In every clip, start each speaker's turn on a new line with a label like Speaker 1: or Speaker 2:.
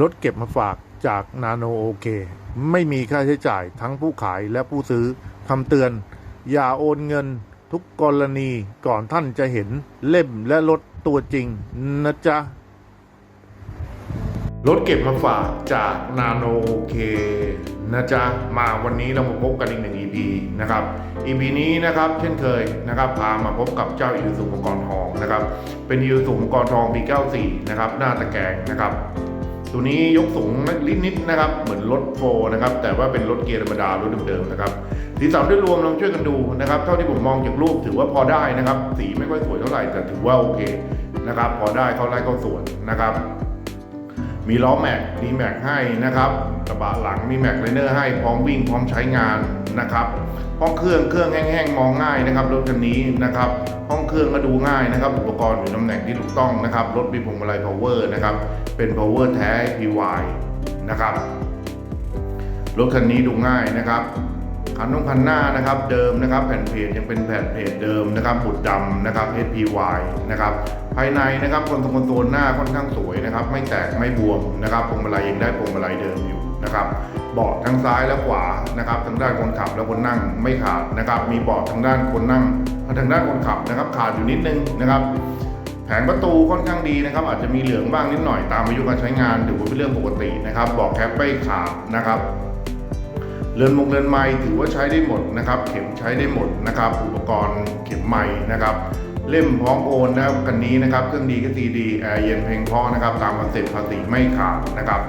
Speaker 1: รถเก็บมาฝากจากนาโนโอเค ไม่มีค่าใช้จ่ายทั้งผู้ขายและผู้ซื้อคำเตือน อย่าโอนเงินทุกกรณีก่อนท่านจะเห็นเล่มและรถตัวจริงนะจ๊ะ รถเก็บมาฝากจากนาโนโอเคนะจ๊ะ มาวันนี้เรามาพบกันอีกหนึ่ง EP นะครับ EP นี้นะครับเช่นเคยนะครับพามาพบกับเจ้าอิวสุงกรทองนะครับ เป็นอิวสุมังกรทอง B94 นะครับหน้าตะแกรงนะครับ ตัวนี้ยกสูงนิดนิดๆนะครับ เหมือนรถโฟร์นะครับ แต่ว่าเป็นรถเกียร์ธรรมดารถเดิมๆนะครับ สีสันด้วยรวมลองช่วยกันดูนะครับ เท่าที่ผมมองจากรูปถือว่าพอได้นะครับ สีไม่ค่อยสวยเท่าไหร่แต่ถือว่าโอเคนะครับ พอได้เข้าไล่เข้าสวนนะครับ มีล้อแม็กดีแม็กให้นะครับกระบะหลังมีแม็กไลเนอร์ให้พร้อมวิ่งพร้อมใช้งานนะครับห้องเครื่องเครื่องแห้งๆมองง่ายนะครับรถคันนี้นะครับห้องเครื่องก็ดูง่ายนะครับ อุปกรณ์อยู่ตำแหน่งที่ถูกต้องนะครับรถมีพวงมาลัย power นะครับเป็น power แท้ PY นะครับรถคันนี้ดูง่ายนะครับ คันน้องคันหน้านะครับเดิมนะครับแผ่นเพจยังเป็นแผ่นเพจเดิมนะครับบุดดำนะครับ SPY นะครับภายในนะครับคอนโซลคนโซลหน้าค่อนข้างสวยนะครับไม่แตกไม่บวมนะครับพวงมาลัยยังได้พวงมาลัยเดิมอยู่นะครับเบาะทั้งซ้ายและขวานะครับทั้งด้านคนขับและคนนั่งไม่ขาดนะครับมีเบาะทางด้านคนนั่งทางด้านคนขับนะครับขาดอยู่นิดนึงนะครับแผงประตูค่อนข้างดีนะครับ อาจจะมีเหลืองบ้างนิดหน่อยตามอายุการใช้งานถือว่าเป็นเรื่องปกตินะครับเบอกแคปไม่ขาดนะครับ เรือนมงเรือนไม้ถือว่าใช้ได้หมดนะครับ เข็มใช้ได้หมดนะครับ อุปกรณ์เข็มไม้นะครับ เล่มพร้อมโอนนะครับคันนี้นะครับ เครื่องดีก็ซีดีแอร์เย็นเพลงพ่อนะครับ ตามคอนเซ็ปต์ภาษีไม่ขาดนะครับ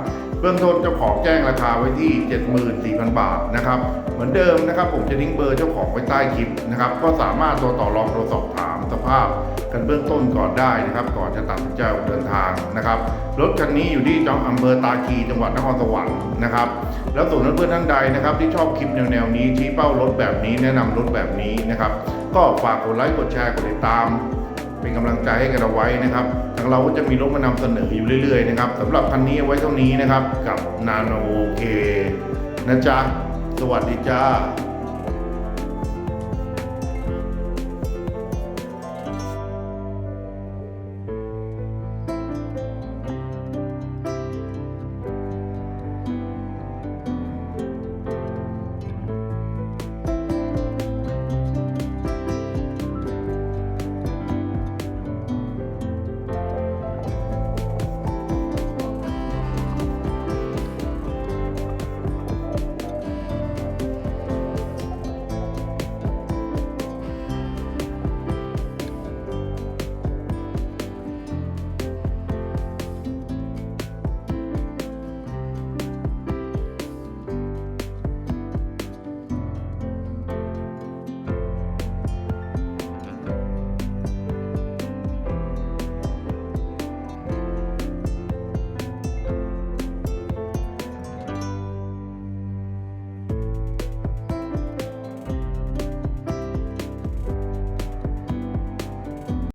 Speaker 1: เบื้องต้นเจ้าของแจ้งราคาไว้ที่ 74,000 บาทนะครับ เหมือนเดิมนะครับ ผมจะทิ้งเบอร์เจ้าของไว้ใต้คลิปนะครับ ก็สามารถโทรต่อรองโทรสอบถามสภาพ กันเบื้องต้นก่อนได้นะครับ ก่อนจะตัดสินใจออกเดินทางนะครับ รถคันนี้อยู่ที่จังอำเภอตาคีจังหวัดนครสวรรค์นะครับ แล้วส่วนเพื่อนๆท่านใดนะครับ ที่ชอบคลิปแนวๆนี้ชี้เป้ารถแบบนี้แนะนำรถแบบนี้นะครับ ก็ฝากกดไลค์กดแชร์กดติดตาม เป็นกำลังใจให้กันเอาไว้นะครับ ทางเราก็จะมีรถมานำเสนออยู่เรื่อยๆนะครับสำหรับคันนี้เอาไว้เท่านี้นะครับกับนาโนเคนะจ๊ะสวัสดีจ้า